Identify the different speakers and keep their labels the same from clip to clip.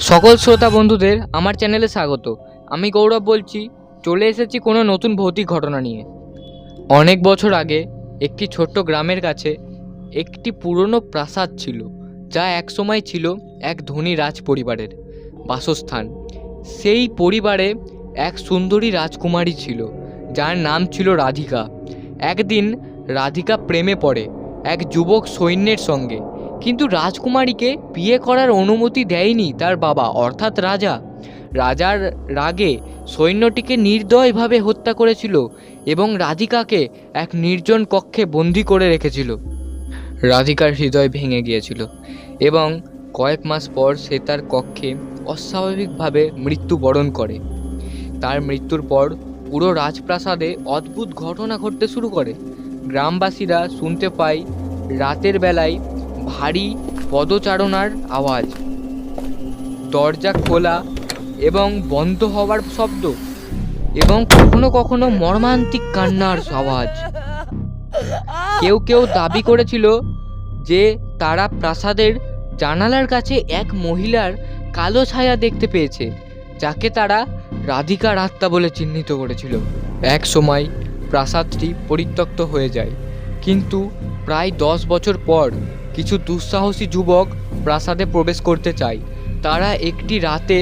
Speaker 1: সকল শ্রোতা বন্ধুদের আমার চ্যানেলে স্বাগত। আমি গৌরব বলছি, চলে এসেছি কোনো নতুন ভৌতিক ঘটনা নিয়ে। অনেক বছর আগে একটি ছোট্ট গ্রামের কাছে একটি পুরনো প্রাসাদ ছিল, যা একসময় ছিল এক ধনী রাজ পরিবারের বাসস্থান। সেই পরিবারে এক সুন্দরী রাজকুমারী ছিল, যার নাম ছিল রাধিকা। একদিন রাধিকা প্রেমে পড়ে, এক যুবক সৈন্যের সঙ্গে। কিন্তু রাজকুমারীকে বিয়ে করার অনুমতি দেয়নি তার বাবা, অর্থাৎ রাজা। রাজার রাগে সৈন্যটিকে নির্দয়ভাবে হত্যা করেছিল এবং রাধিকাকে এক নির্জন কক্ষে বন্দি করে রেখেছিল। রাধিকার হৃদয় ভেঙে গিয়েছিল এবং কয়েক মাস পর সে তার কক্ষে অস্বাভাবিকভাবে মৃত্যুবরণ করে। তার মৃত্যুর পর পুরো রাজপ্রাসাদে অদ্ভুত ঘটনা ঘটতে শুরু করে। গ্রামবাসীরা শুনতে পায়, রাতের বেলায় ভারী পদচারণার আওয়াজ। দরজা খোলা এবং বন্ধ হওয়ার শব্দ এবং কখনো কখনো মর্মান্তিক কান্নার আওয়াজ। কেউ কেউ দাবি করেছিল যে তারা প্রাসাদের জানালার কাছে এক মহিলার কালো ছায়া দেখতে পেয়েছে, যাকে তারা রাধিকার আত্মা বলে চিহ্নিত করেছিল। এক সময় প্রাসাদটি পরিত্যক্ত হয়ে যায়, কিন্তু প্রায় দশ বছর পর কিছু দুঃসাহসী যুবক প্রাসাদে প্রবেশ করতে চায়। তারা একটি রাতে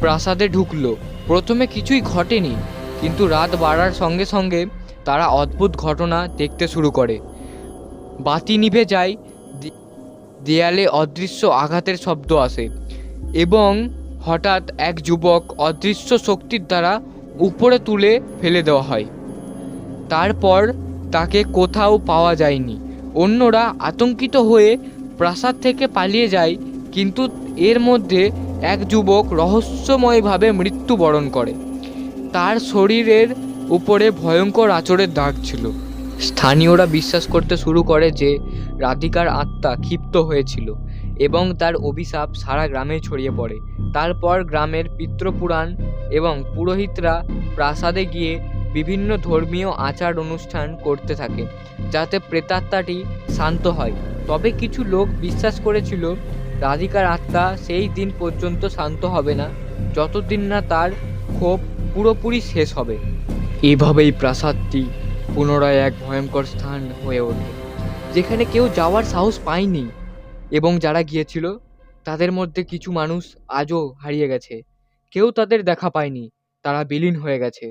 Speaker 1: প্রাসাদে ঢুকল। প্রথমে কিছুই ঘটেনি, কিন্তু রাত বাড়ার সঙ্গে সঙ্গে তারা অদ্ভুত ঘটনা দেখতে শুরু করে। বাতি নিভে যায় দেয়ালে অদৃশ্য আঘাতের শব্দ আসে এবং হঠাৎ এক যুবক অদৃশ্য শক্তির দ্বারা উপরে তুলে ফেলে দেওয়া হয়। তারপর তাকে কোথাও পাওয়া যায়নি। অন্যরা আতঙ্কিত হয়ে প্রাসাদ থেকে পালিয়ে যায়, কিন্তু এর মধ্যে এক যুবক রহস্যময়ভাবে মৃত্যুবরণ করে। তার শরীরের উপরে ভয়ঙ্কর আচরের দাগ ছিল। স্থানীয়রা বিশ্বাস করতে শুরু করে যে রাধিকার আত্মা ক্ষিপ্ত হয়েছিল এবং তার অভিশাপ সারা গ্রামে ছড়িয়ে পড়ে। তারপর গ্রামের পিতৃপুরাণ এবং পুরোহিতরা প্রাসাদে গিয়ে বিভিন্ন ধর্মীয় আচার অনুষ্ঠান করতে থাকে, যাতে প্রেতাত্মাটি শান্ত হয়। তবে কিছু লোক বিশ্বাস করেছিল, রাধিকার আত্মা সেই দিন পর্যন্ত শান্ত হবে না, যতদিন না তার ক্ষোভ পুরোপুরি শেষ হবে। এভাবেই প্রাসাদটি পুনরায় এক ভয়ঙ্কর স্থান হয়ে ওঠে, যেখানে কেউ যাওয়ার সাহস পায়নি। এবং যারা গিয়েছিল, তাদের মধ্যে কিছু মানুষ আজও হারিয়ে গেছে। কেউ তাদের দেখা পায়নি, তারা বিলীন হয়ে গেছে।